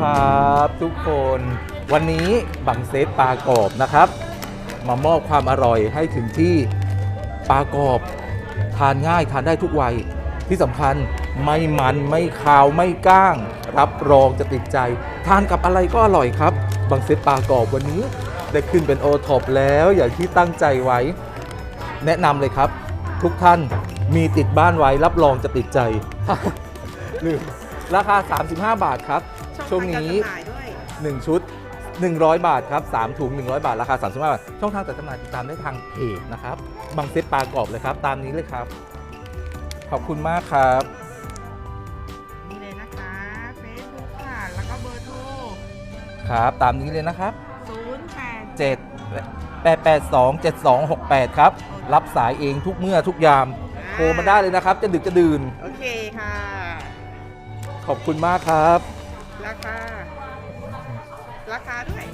ครับทุกคนวันนี้บังเซฟปลากรอบนะครับ มามอบความอร่อยให้ถึงที่ปลากรอบทานง่ายทานได้ทุกวัย ที่สำคัญไม่มันไม่คาวไม่ก้าง รับรองจะติดใจ ทานกับอะไรก็อร่อยครับบังเซฟปลากรอบวันนี้ได้ขึ้นเป็นโอท็อปแล้วอย่างที่ตั้งใจไว้ แนะนำเลยครับ ทุกท่านมีติดบ้านไว้รับรองจะติดใจ ลืมราคา 35 บาทครับ ช่วงนี้ช่องทางการจำหน่ายด้วย 1 ชุด 100 บาทครับ 3 ถุง 100 บาท ราคา 35 บาท ช่องทางจัดจำหน่ายติดตามได้ทางเพจนะครับ บางเซตปลากรอบเลยครับ ตามนี้เลยครับ ขอบคุณมากครับ นี่เลยนะคะเฟซบุ๊กค่ะ แล้วก็เบอร์โทร ครับ ตามนี้เลยนะครับ 0 8 7 8 8 2 7 2 6 8 ครับ รับสายเองทุกเมื่อทุกยาม โทรมาได้เลยนะครับ จะดึกจะดื่น โอเคค่ะ ขอบคุณมากครับ ราคา ราคาด้วย